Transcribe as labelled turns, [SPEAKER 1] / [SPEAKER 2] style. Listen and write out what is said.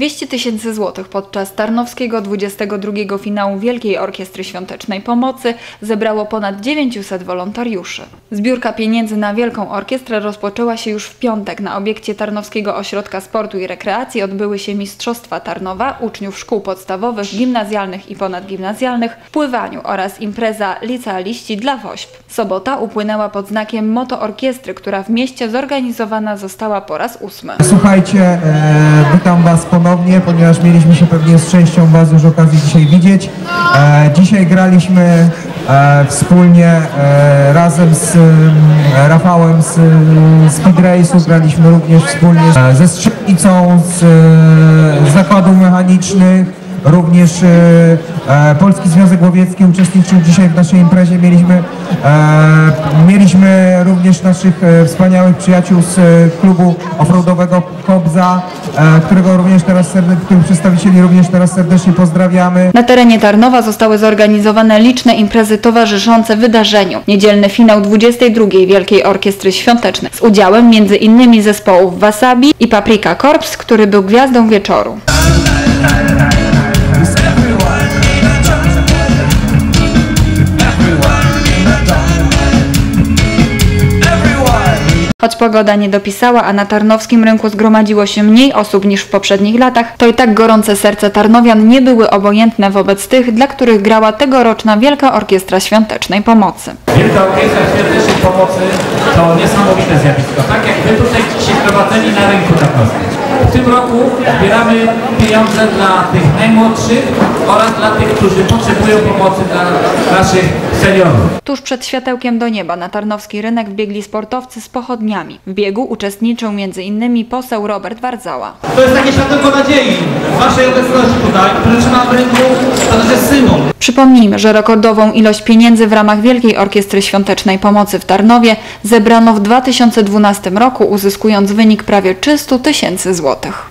[SPEAKER 1] 200 tysięcy złotych podczas Tarnowskiego 22 finału Wielkiej Orkiestry Świątecznej Pomocy zebrało ponad 900 wolontariuszy. Zbiórka pieniędzy na Wielką Orkiestrę rozpoczęła się już w piątek. Na obiekcie Tarnowskiego Ośrodka Sportu i Rekreacji odbyły się Mistrzostwa Tarnowa, uczniów szkół podstawowych, gimnazjalnych i ponadgimnazjalnych w pływaniu oraz impreza licealiści dla WOŚP. Sobota upłynęła pod znakiem Moto Orkiestry, która w mieście zorganizowana została po raz ósmy.
[SPEAKER 2] Słuchajcie, e, witam Was ponownie, ponieważ mieliśmy się pewnie z częścią Was już okazji dzisiaj widzieć. E, dzisiaj graliśmy e, wspólnie e, razem z mm, Rafałem z, z Speed Race'u, graliśmy również wspólnie e, ze Strzelnicą, z e, Zakładów Mechanicznych. Również e, e, Polski Związek Łowiecki uczestniczył dzisiaj w naszej imprezie. Mieliśmy, e, mieliśmy również naszych e, wspaniałych przyjaciół z e, klubu offroadowego Kobza, e, którego również teraz których przedstawicieli również teraz serdecznie pozdrawiamy.
[SPEAKER 1] Na terenie Tarnowa zostały zorganizowane liczne imprezy towarzyszące wydarzeniu. Niedzielny finał 22 Wielkiej Orkiestry Świątecznej z udziałem m.in. zespołów Wasabi i Paprika Corps, który był gwiazdą wieczoru. Choć pogoda nie dopisała, a na tarnowskim rynku zgromadziło się mniej osób niż w poprzednich latach, to i tak gorące serce tarnowian nie były obojętne wobec tych, dla których grała tegoroczna Wielka Orkiestra Świątecznej Pomocy.
[SPEAKER 3] Wielka Orkiestra Świątecznej Pomocy to niesamowite zjawisko. Tak jak wy tutaj dzisiaj prowadzeni na rynku tarnowskim. W tym roku zbieramy pieniądze dla tych najmłodszych oraz dla tych, którzy potrzebują pomocy dla naszych seniorów.
[SPEAKER 1] Tuż przed światełkiem do nieba na tarnowski rynek wbiegli sportowcy z pochodniami. W biegu uczestniczył m.in. poseł Robert Wardzała.
[SPEAKER 4] To jest takie światełko nadziei waszej obecności tutaj, które trzymam w ręku, to też jest symbol.
[SPEAKER 1] Przypomnijmy, że rekordową ilość pieniędzy w ramach Wielkiej Orkiestry Świątecznej Pomocy w Tarnowie zebrano w 2012 roku, uzyskując wynik prawie 300 tysięcy złotych.